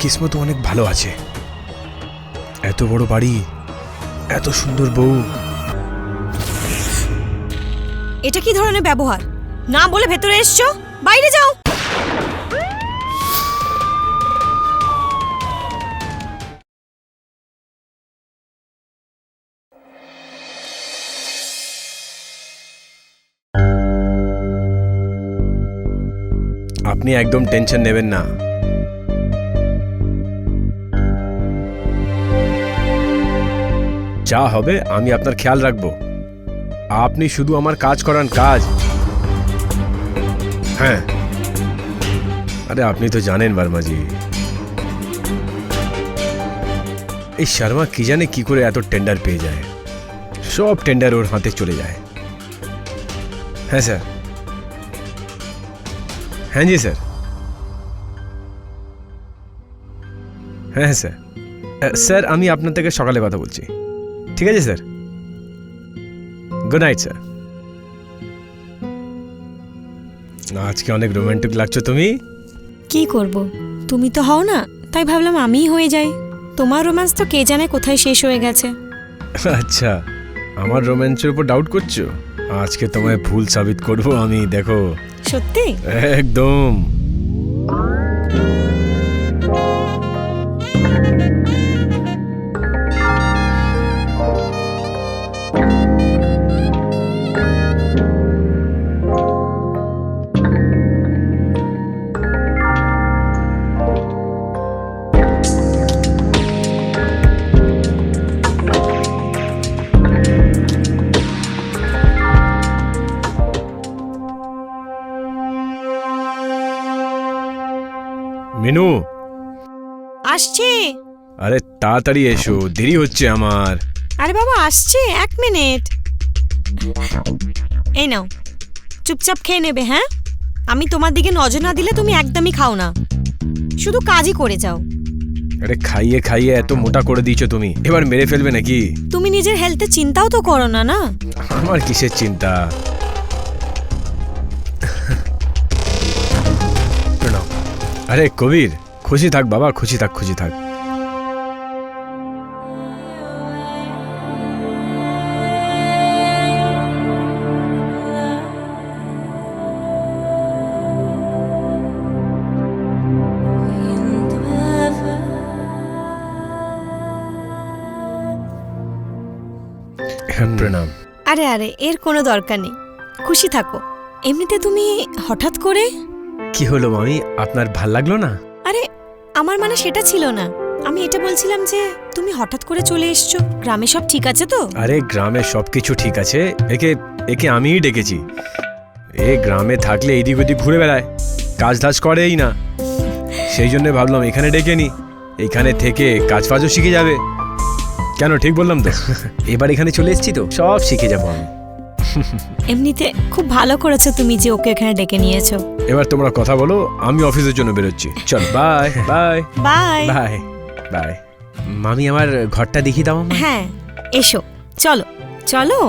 কিসমত অনেক ভালো আছে। এত বড় বাড়ি এত সুন্দর বউ। এটা কি ধরনের ব্যবহার? না বলে ভেতরে এসছো? বাইরে যাও। আপনি একদম টেনশন নেবেন না। যা হবে আমি আপনার খেয়াল রাখব। আপনি শুধু আমার কাজ করান, কাজ। হ্যাঁ। আরে, আপনি তো জানেন বর্মাজি। এই শর্মা কি জানে কি করে এত টেন্ডার পেয়ে যায়? সব টেন্ডার ওর হাতে চলে যায়। হ্যাঁ স্যার। হ্যাঁ জি, স্যার। হ্যাঁ হ্যাঁ স্যার। স্যার, আমি আপনার থেকে সকালে কথা বলছি। ঠিক আছে স্যার। গুড নাইট স্যার আজকে অনেক রোমান্টিক লাগছো তুমি। কি করব? তুমি তো হও না তাই ভাবলাম আমিই হয়ে যাই। তোমার রোম্যান্স তো কে জানে কোথায় শেষ হয়ে গেছে। আচ্ছা আমার রোম্যান্সের উপর ডাউট করছ? আজকে তোমায় ভুল সাবিত করব আমি দেখো। সত্যি? একদম। আসছে? আরে তাড়াতাড়ি এসো দেরি হচ্ছে আমার। আরে বাবা আসছে এক মিনিট। এই নাও চুপচাপ খেয়ে নেবে হ্যাঁ? আমি তোমার দিকে নজর না দিলে তুমি একদমই খাও না। শুধু কাজই করে যাও। আরে খাইয়ে খাইয়ে এত মোটা করে দিয়েছ তুমি এবার মেরে ফেলবে নাকি? তুমি নিজের হেলথে চিন্তাও তো করো না না? আমার কিসের চিন্তা? আরে কবির খুশি থাক বাবা খুশি থাক খুশি থাক। হ্যাঁ, প্রণাম। আরে আরে এর কোনো দরকার নেই। খুশি থাকো। এমনিতে তুমি হঠাৎ করে? কি হলো মামি? আপনার ভালো লাগল না? আমার মানে সেটা ছিল না। আমি এটা বলছিলাম যে তুমি হঠাৎ করে চলে এসছো গ্রামে সব ঠিক আছে তো? আরে গ্রামে সবকিছু ঠিক আছে। একে একে আমিই ডেকেছি। এ গ্রামে থাকলে এদিক ওদিক ঘুরে বেড়ায়। কাজ টাজ করেই না। সেই জন্য ভাবলাম এখানে ডেকে নি। এখানে থেকে কাজ ফাজও শিখে যাবে। কেন ঠিক বললাম তো? এবার এখানে চলে এসেছি তো? সব শিখে যাব আমি। এমনিতে খুব ভালো করেছ তুমি যে ওকে এখানে ডেকে নিয়েছো। এবার তোমরা কথা বলো আমি অফিসের জন্য বেরোচ্ছি। চল bye bye bye bye bye মামি আমার ঘরটা দেখিয়ে দাও। হ্যাঁ এসো। চলো চলো।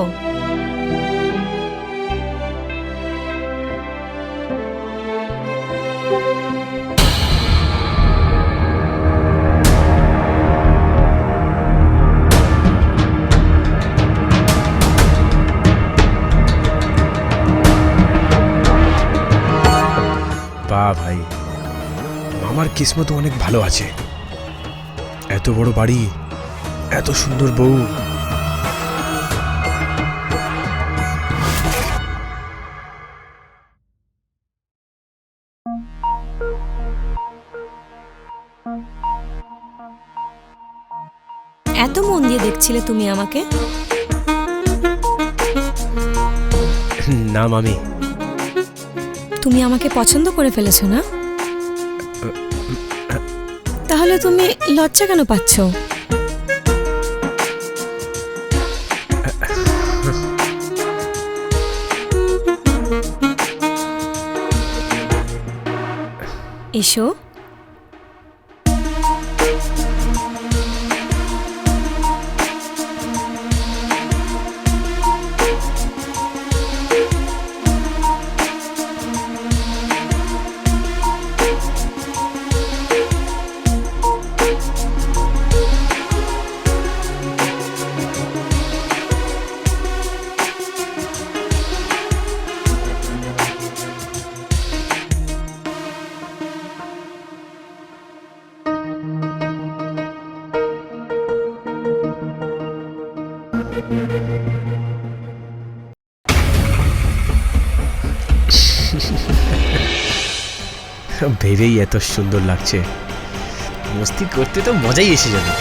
কিসমত অনেক ভালো আছে। এত বড় বাড়ি এত সুন্দর বউ। এত মন দিয়ে দেখছিলে তুমি আমাকে? না মামি। তুমি আমাকে পছন্দ করে ফেলেছো না? তাহলে তুমি লজ্জা কেন পাচ্ছ? এসো। ভেবেই এত সুন্দর লাগছে। মস্তি করতে তো মজাই এসে যাবে।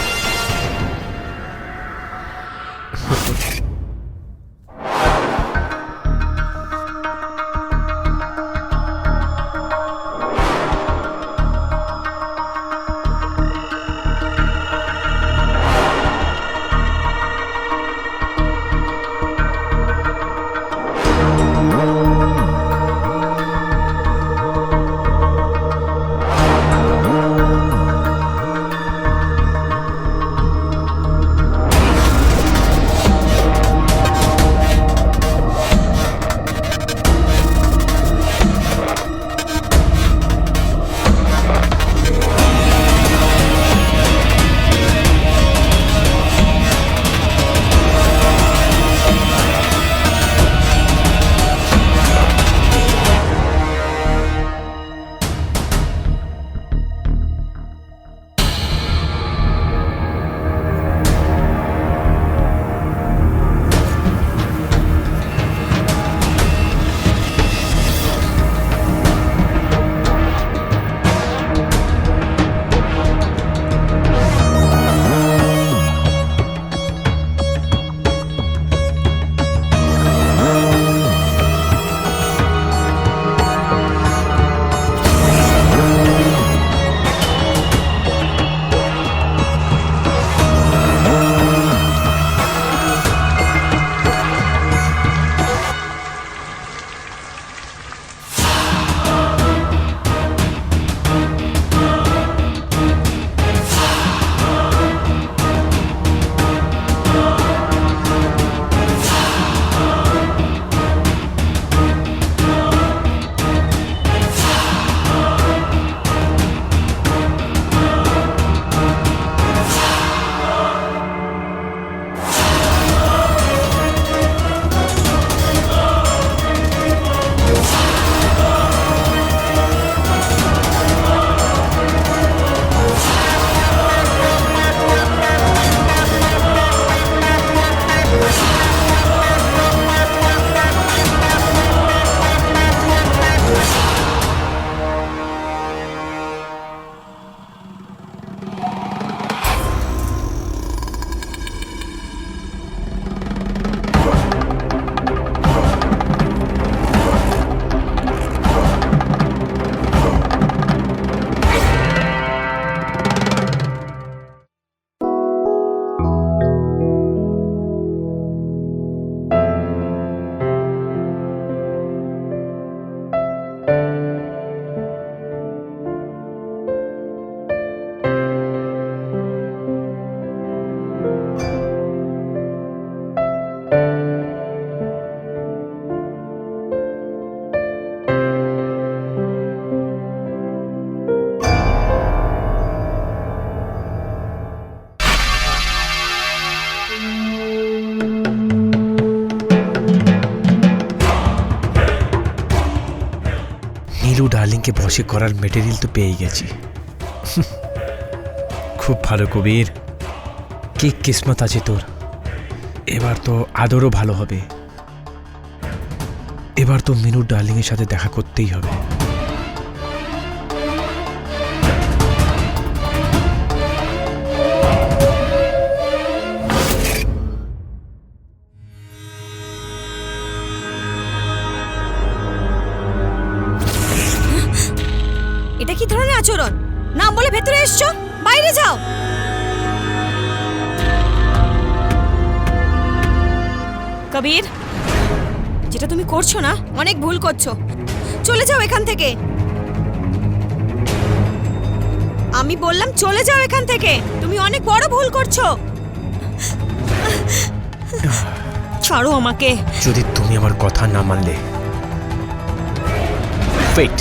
ডার্লিংকে বসে করার মেটেরিয়াল তো পেয়ে গেছি। খুব ভালো কবির। কি কিসমত আছে তোর। এবার তো আদরও ভালো হবে। এবার তো মিনু ডার্লিংয়ের সাথে দেখা করতেই হবে। আচরণ। নাম বলে ভেতরে এসছো? বাইরে যাও। কবির, যেটা তুমি করছ না, অনেক ভুল করছ। চলে যাও এখান থেকে। আমি বললাম, চলে যাও এখান থেকে। তুমি অনেক বড় ভুল করছ। ছাড়ো আমাকে। যদি তুমি আমার কথা না মানলে। ওয়েট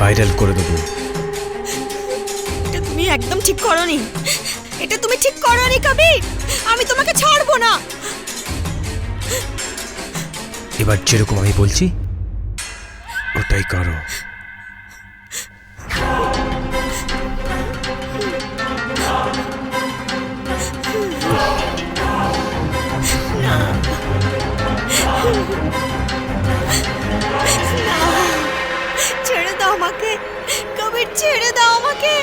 ভাইরাল করে দেবো। এটা তুমি একদম ঠিক করনি। এটা তুমি ঠিক করনি কবির। আমি তোমাকে ছাড়বো না। এবার যেরকম আমি বলছি ওটাই করো। আমাকে। কবির ছেড়ে দাও আমাকে।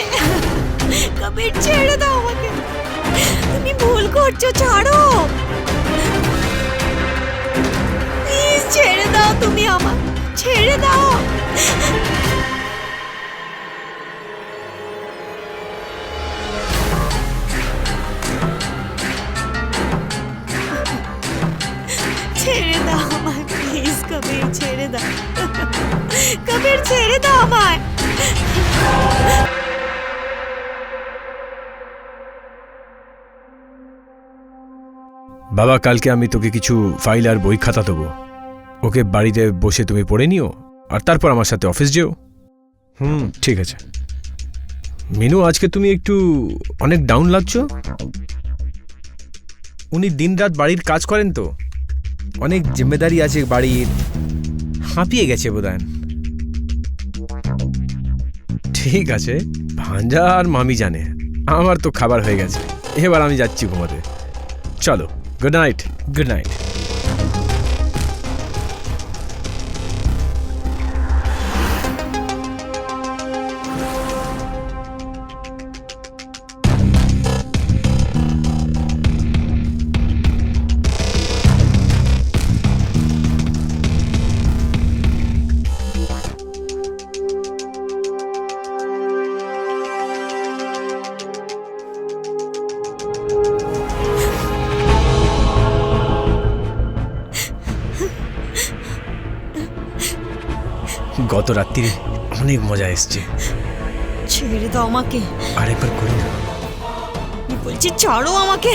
কবির ছেড়ে দাও আমাকে। তুমি ভুল করছ, ছাড়ো। প্লিজ ছেড়ে দাও তুমি আমার ছেড়ে দাও। ছেড়ে দাও আমায় প্লিজ কবির, ছেড়ে দাও। কবির ছেড়ে দাও আমায়। বাবা, কালকে আমি তোকে কিছু ফাইল আর বই খাতা দেবো। ওকে বাড়িতে বসে তুমি পড়ে নিও, আর তারপর আমার সাথে অফিস যেও। হুম, ঠিক আছে। মিনু, আজকে তুমি একটু অনেক ডাউন লাগছো? উনি দিনরাত বাড়ির কাজ করেন তো। অনেক জিম্মেদারি আছে বাড়ির। হাঁপিয়ে গেছে বোধহয়। ঠিক আছে, ভাঞ্জা আর মামি জানে। আমার তো খাবার হয়ে গেছে। এবার আমি যাচ্ছি ঘুমাতে। চলো গুড নাইট গুড নাইট গত রাত্রিরে অনেক মজা এসছে। ছেড়ে দাও আমাকে। আরেকবার করি না। বলছি ছাড়ো আমাকে।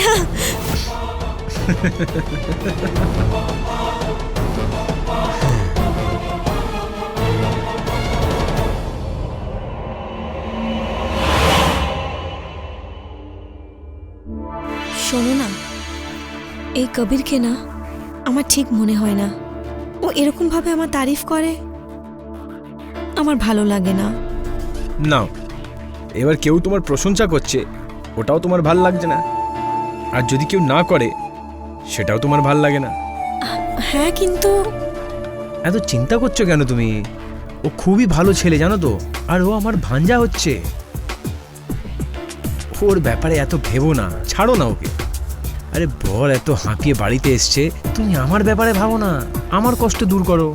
শোনো না এই কবিরকে না আমার ঠিক মনে হয় না। ও এরকম ভাবে আমার তারিফ করে। আমার ভালো লাগে না। নাও এবার কেউ তোমার প্রশংসা করছে ওটাও তোমার ভালো লাগছে না। আর যদি কেউ না করে সেটাও তোমার ভালো লাগে না। হ্যাঁ কিন্তু এত চিন্তা করছ কেন তুমি? ও খুবই ভালো ছেলে জানো তো আর ও আমার ভাঞ্জা হচ্ছে। ওর ব্যাপারে এত ভেবো না ছাড়ো না ওকে। আরে বল এত হাঁপিয়ে বাড়িতে এসছে তুমি আমার ব্যাপারে ভাবো না আমার কষ্ট দূর করো।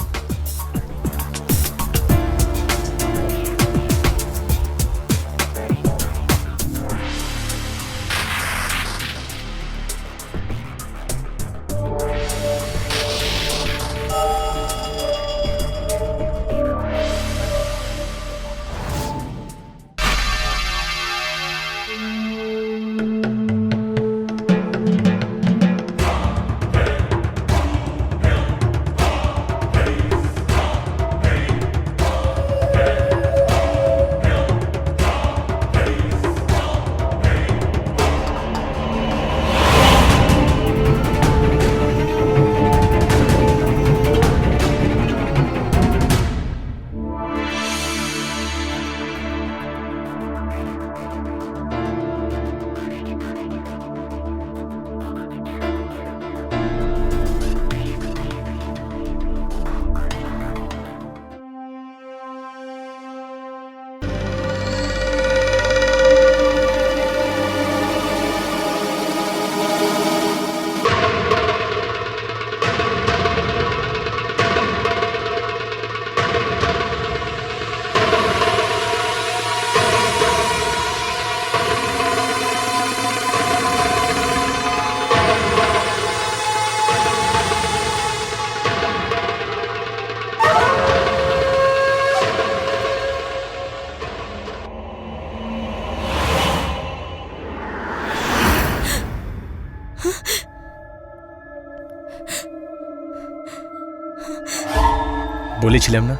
বলেছিলাম না?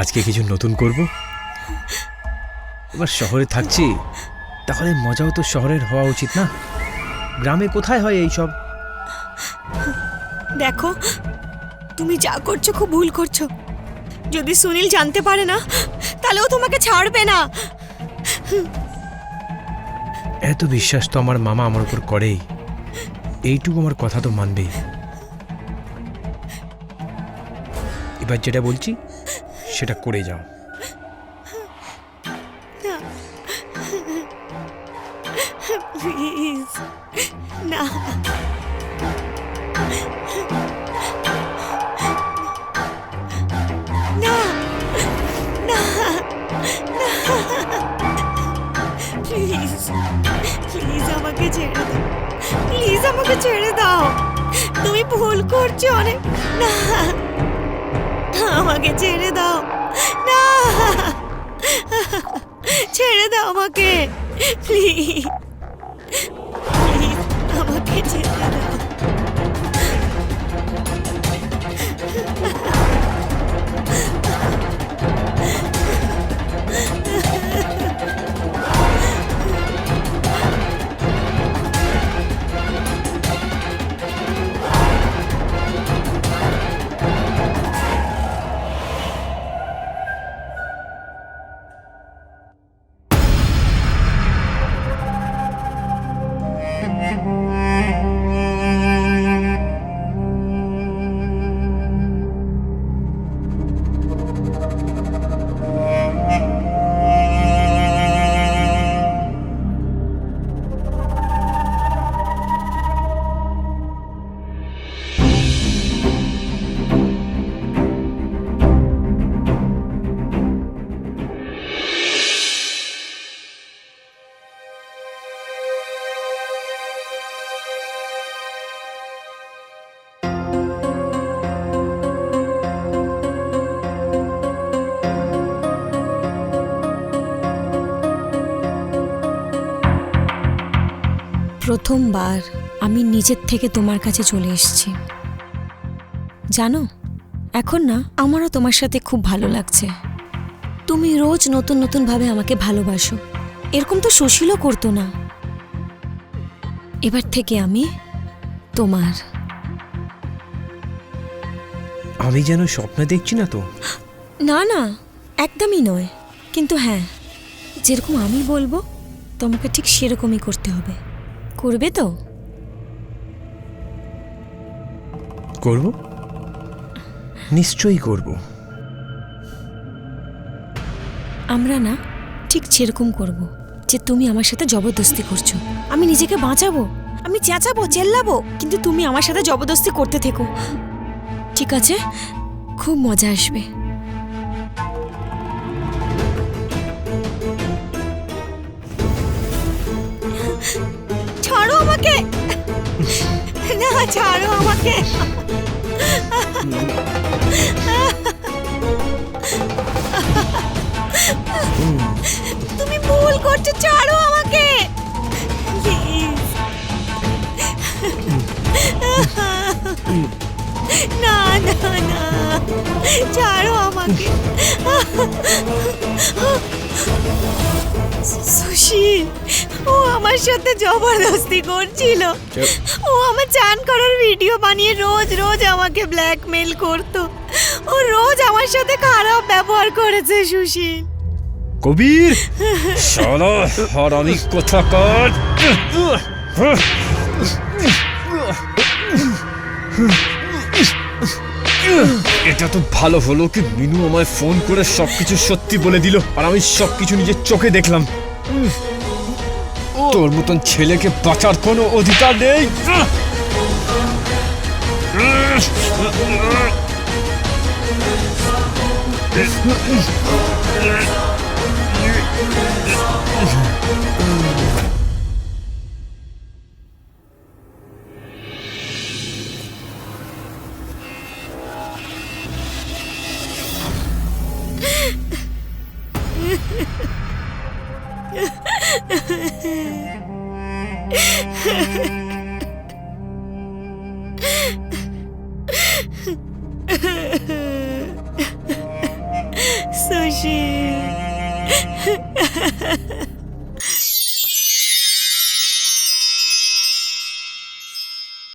আজকে কিছু নতুন করব? এবার শহরে থাকছি তাহলে মজাও তো শহরের হওয়া উচিত না? গ্রামে কোথায় হয় এই সব দেখো তুমি যা করছ খুব ভুল করছ। যদি সুনীল জানতে পারে না তাহলে ও তোমাকে ছাড়বে না। এত বিশ্বাস তো আমার মামা আমার উপর করেই। এইটুকু আমার কথা তো মানবেই। এবার যেটা বলছি, সেটা করে যাও। প্লিজ, না। প্লিজ আমাকে ছেড়ে দাও। প্লিজ আমাকে ছেড়ে দাও। তুমি ভুল করছ অনেক। না। ছেড়ে দাও। না। ছেড়ে দাও আমাকে। প্লিজ। প্রথমবার আমি নিজের থেকে তোমার কাছে চলে এসেছি। জানো এখন না আমারও তোমার সাথে খুব ভালো লাগছে। তুমি রোজ নতুন নতুন ভাবে আমাকে ভালোবাসো। এরকম তো সুশীলও করতো না। এবার থেকে আমি তোমার। আমি যেন স্বপ্নে দেখছি না তো? না না একদমই নয়। কিন্তু হ্যাঁ যেরকম আমি বলব তোমাকে ঠিক সেরকমই করতে হবে। করবে তো? করব? নিশ্চয়ই করব। আমরা না ঠিক সেরকম করব যে তুমি আমার সাথে জবরদস্তি করছ। আমি নিজেকে বাঁচাবো আমি চেঁচাবো চেল্লাবো কিন্তু তুমি আমার সাথে জবরদস্তি করতে থেকো। ঠিক আছে? খুব মজা আসবে। না ছাড়ো আমাকে। তুমি ভুল করছ ছাড়ো আমাকে। না না না ছাড়ো আমাকে। সুশীল ও আমার সাথে জবরদস্তি করছিল। ও আমার চান করার ভিডিও বানিয়ে রোজ রোজ আমাকে ব্ল্যাকমেল করতো। ও রোজ আমার সাথে খারাপ ব্যবহার করেছে সুশীল। কবির শালা হারামি কোথাকার এটা তো ভালো হলো কি মিনু আমায় ফোন করে সবকিছু সত্যি বলে দিল আর আমি সবকিছু নিজের চোখে দেখলাম। তোর মতন ছেলেকে বাঁচার কোনো অধিকার নেই?